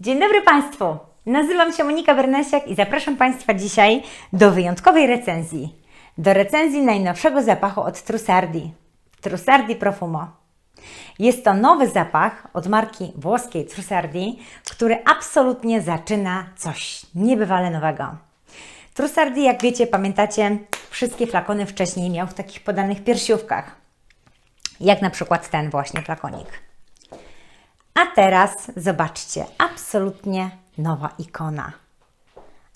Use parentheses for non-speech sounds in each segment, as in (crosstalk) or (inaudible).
Dzień dobry Państwu! Nazywam się Monika Bernesiak i zapraszam Państwa dzisiaj do wyjątkowej recenzji. Do recenzji najnowszego zapachu od Trussardi. Trussardi Profumo. Jest to nowy zapach od marki włoskiej Trussardi, który absolutnie zaczyna coś niebywale nowego. Trussardi, jak wiecie, pamiętacie, wszystkie flakony wcześniej miał w takich podanych piersiówkach. Jak na przykład ten właśnie flakonik. A teraz zobaczcie, absolutnie nowa ikona.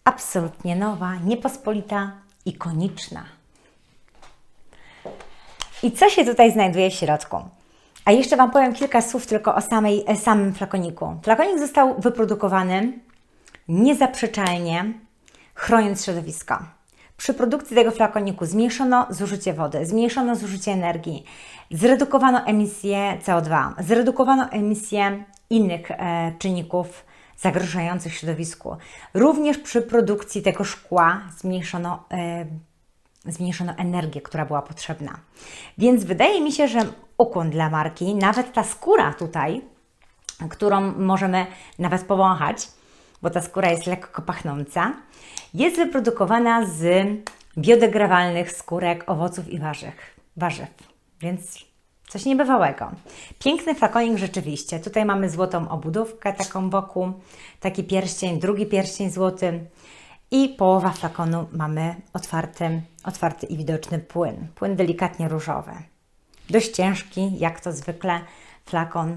Absolutnie nowa, niepospolita, ikoniczna. I co się tutaj znajduje w środku? A jeszcze Wam powiem kilka słów tylko o samej, e, samym flakoniku. Flakonik został wyprodukowany niezaprzeczalnie, chroniąc środowisko. Przy produkcji tego flakoniku zmniejszono zużycie wody, zmniejszono zużycie energii, zredukowano emisję CO2, zredukowano emisję innych e, czynników zagrażających środowisku. Również przy produkcji tego szkła zmniejszono, e, zmniejszono energię, która była potrzebna. Więc wydaje mi się, że ukłon dla marki, nawet ta skóra tutaj, którą możemy nawet powąchać, bo ta skóra jest lekko pachnąca, jest wyprodukowana z biodegrawalnych skórek owoców i warzyw. warzyw. Więc coś niebywałego. Piękny flakonik rzeczywiście. Tutaj mamy złotą obudówkę taką wokół, taki pierścień, drugi pierścień złoty i połowa flakonu mamy otwarty, otwarty i widoczny płyn. Płyn delikatnie różowy. Dość ciężki, jak to zwykle flakon,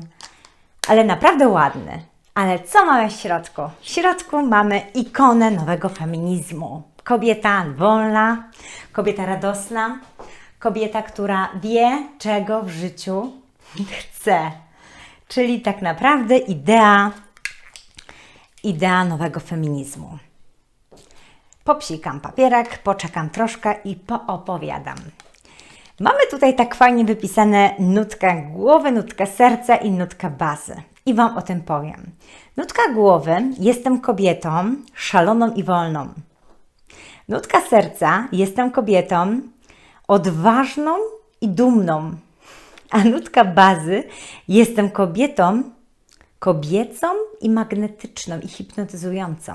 ale naprawdę ładny. Ale co mamy w środku? W środku mamy ikonę nowego feminizmu. Kobieta wolna, kobieta radosna, kobieta, która wie, czego w życiu chce. Czyli tak naprawdę idea, idea nowego feminizmu. Popsikam papierak, poczekam troszkę i poopowiadam. Mamy tutaj tak fajnie wypisane nutka głowy, nutka serca i nutka bazy. I Wam o tym powiem. Nutka głowy jestem kobietą szaloną i wolną. Nutka serca jestem kobietą odważną i dumną. A nutka bazy jestem kobietą kobiecą i magnetyczną i hipnotyzującą.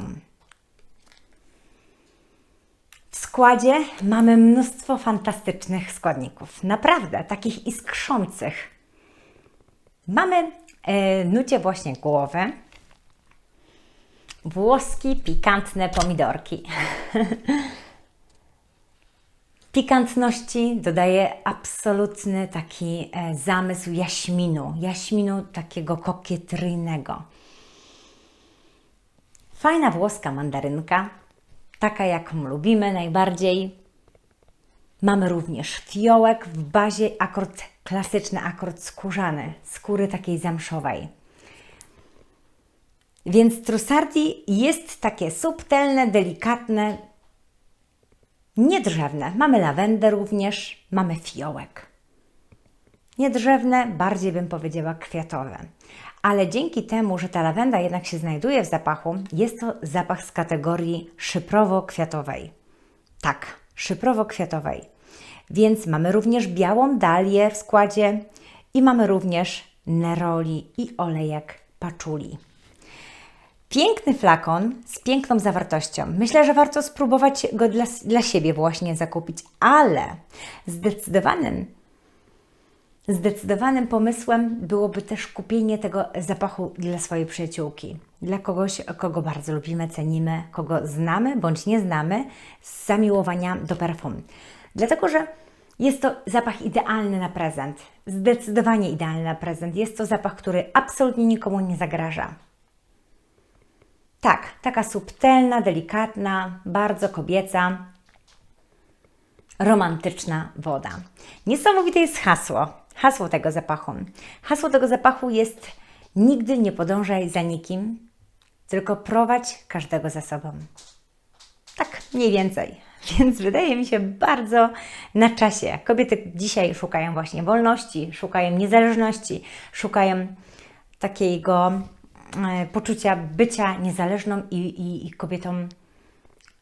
W składzie mamy mnóstwo fantastycznych składników. Naprawdę, takich iskrzących. Mamy e, nucie właśnie głowy. Włoskie pikantne pomidorki. (laughs) Pikantności dodaje absolutny taki e, zamysł jaśminu, jaśminu takiego kokietryjnego. Fajna włoska mandarynka, taka jaką lubimy najbardziej. Mamy również fiołek w bazie akord klasyczny, akord skórzany, skóry takiej zamszowej. Więc Trussardi jest takie subtelne, delikatne, niedrzewne. Mamy lawendę również, mamy fiołek. Niedrzewne, bardziej bym powiedziała kwiatowe. Ale dzięki temu, że ta lawenda jednak się znajduje w zapachu, jest to zapach z kategorii szyprowo-kwiatowej. Tak, szyprowo-kwiatowej. Więc mamy również białą dalię w składzie i mamy również neroli i olejek paczuli. Piękny flakon z piękną zawartością. Myślę, że warto spróbować go dla, dla siebie właśnie zakupić, ale zdecydowanym, zdecydowanym pomysłem byłoby też kupienie tego zapachu dla swojej przyjaciółki. Dla kogoś, kogo bardzo lubimy, cenimy, kogo znamy bądź nie znamy z zamiłowania do perfum. Dlatego, że jest to zapach idealny na prezent. Zdecydowanie idealny na prezent. Jest to zapach, który absolutnie nikomu nie zagraża. Tak, taka subtelna, delikatna, bardzo kobieca, romantyczna woda. Niesamowite jest hasło, hasło tego zapachu. Hasło tego zapachu jest nigdy nie podążaj za nikim, tylko prowadź każdego za sobą. Tak, mniej więcej. (laughs) Więc wydaje mi się bardzo na czasie. Kobiety dzisiaj szukają właśnie wolności, szukają niezależności, szukają takiego e, poczucia bycia niezależną i, i, i kobietą,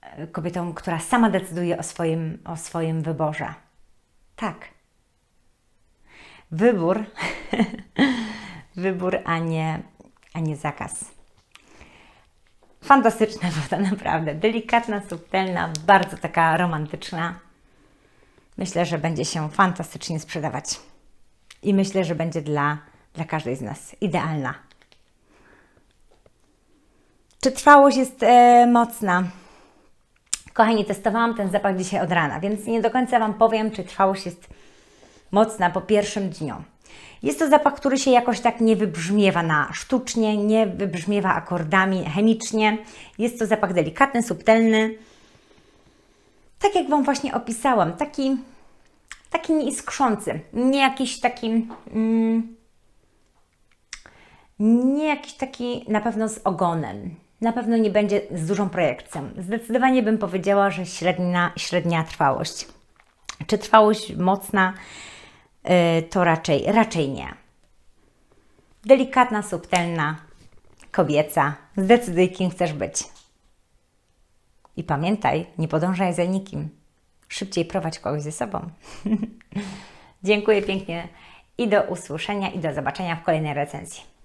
e, kobietą, która sama decyduje o swoim, o swoim wyborze. Tak. Wybór, (laughs) wybór, a nie, a nie zakaz. Fantastyczna woda, naprawdę. Delikatna, subtelna, bardzo taka romantyczna. Myślę, że będzie się fantastycznie sprzedawać. I myślę, że będzie dla, dla każdej z nas idealna. Czy trwałość jest e, mocna? Kochani, testowałam ten zapach dzisiaj od rana, więc nie do końca Wam powiem, czy trwałość jest mocna po pierwszym dniu. Jest to zapach, który się jakoś tak nie wybrzmiewa na sztucznie, nie wybrzmiewa akordami chemicznie. Jest to zapach delikatny, subtelny. Tak jak Wam właśnie opisałam, taki, taki nieiskrzący, nie jakiś taki. Mm, nie jakiś taki na pewno z ogonem. Na pewno nie będzie z dużą projekcją. Zdecydowanie bym powiedziała, że średnia, średnia trwałość. Czy trwałość mocna? Yy, to raczej, raczej nie. Delikatna, subtelna, kobieca. Zdecyduj, kim chcesz być. I pamiętaj, nie podążaj za nikim. Szybciej prowadź kogoś ze sobą. (laughs) Dziękuję pięknie i do usłyszenia i do zobaczenia w kolejnej recenzji.